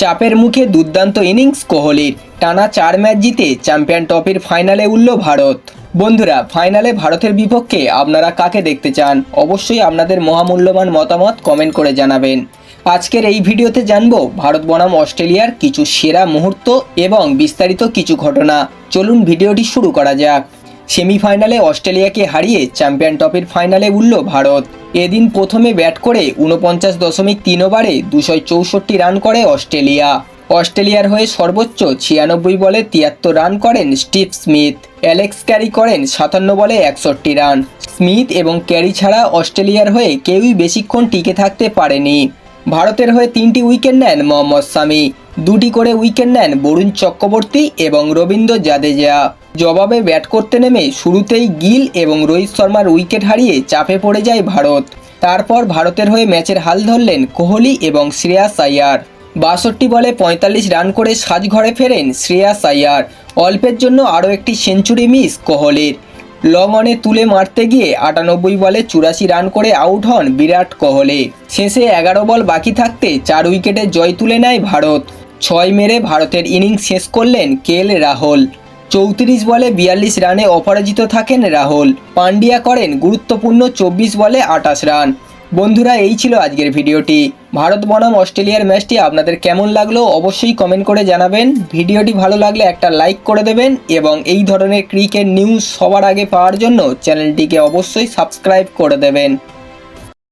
চাপের মুখে দুর্দান্ত ইনিংস কোহলির। টানা চার ম্যাচ জিতে চ্যাম্পিয়ন ট্রফির ফাইনালে উঠল ভারত। বন্ধুরা, ফাইনালে ভারতের বিপক্ষে আপনারা কাকে দেখতে চান? অবশ্যই আপনাদের মহামূল্যবান মতামত কমেন্ট করে জানাবেন। আজকের এই ভিডিওতে জানব ভারত বনাম অস্ট্রেলিয়ার কিছু সেরা মুহূর্ত এবং বিস্তারিত কিছু ঘটনা। চলুন ভিডিওটি শুরু করা যাক। সেমিফাইনালে অস্ট্রেলিয়াকে হারিয়ে চ্যাম্পিয়ন ট্রফির ফাইনালে উঠল ভারত। এদিন প্রথমে ব্যাট করে উনপঞ্চাশ দশমিক তিন ওভারে দুশো চৌষট্টি রান করে অস্ট্রেলিয়া। অস্ট্রেলিয়ার হয়ে সর্বোচ্চ ছিয়ানব্বই বলে তিয়াত্তর রান করেন স্টিভ স্মিথ। অ্যালেক্স ক্যারি করেন সাতান্ন বলে একষট্টি রান। স্মিথ এবং ক্যারি ছাড়া অস্ট্রেলিয়ার হয়ে কেউই বেশিক্ষণ টিকে থাকতে পারেনি। ভারতের হয়ে তিনটি উইকেট নেন মোহাম্মদ সামি। দুটি করে উইকেট নেন বরুণ চক্রবর্তী এবং রবীন্দ্র জাদেজা। জবাবে ব্যাট করতে নেমে শুরুতেই গিল এবং রোহিত শর্মার উইকেট হারিয়ে চাপে পড়ে যায় ভারত। তারপর ভারতের হয়ে ম্যাচের হাল ধরলেন কোহলি এবং শ্রেয়াস আয়ার বাষট্টি বলে পঁয়তাল্লিশ রান করে সাজঘরে ফেরেন শ্রেয়াস আয়ার অল্পের জন্য আরও একটি সেঞ্চুরি মিস কোহলির। লং অনে তুলে মারতে গিয়ে আটানব্বই বলে চুরাশি রান করে আউট হন বিরাট কোহলি। শেষে এগারো বল বাকি থাকতে চার উইকেটে জয় তুলে নেয় ভারত। ছয় মেরে ভারতের ইনিংস শেষ করলেন কে এল রাহুল। চৌত্রিশ বলে বিয়াল্লিশ রানে অপরাজিত থাকেন রাহুল। পান্ডিয়া করেন গুরুত্বপূর্ণ চব্বিশ বলে আটাশ রান। বন্ধুরা, এই ছিল আজকের ভিডিওটি। ভারত বনাম অস্ট্রেলিয়ার ম্যাচটি আপনাদের কেমন লাগল অবশ্যই কমেন্ট করে জানাবেন। ভিডিওটি ভালো লাগলে একটা লাইক করে দেবেন এবং এই ধরনের ক্রিকেট নিউজ সবার আগে পাওয়ার জন্য চ্যানেলটিকে অবশ্যই সাবস্ক্রাইব করে দেবেন।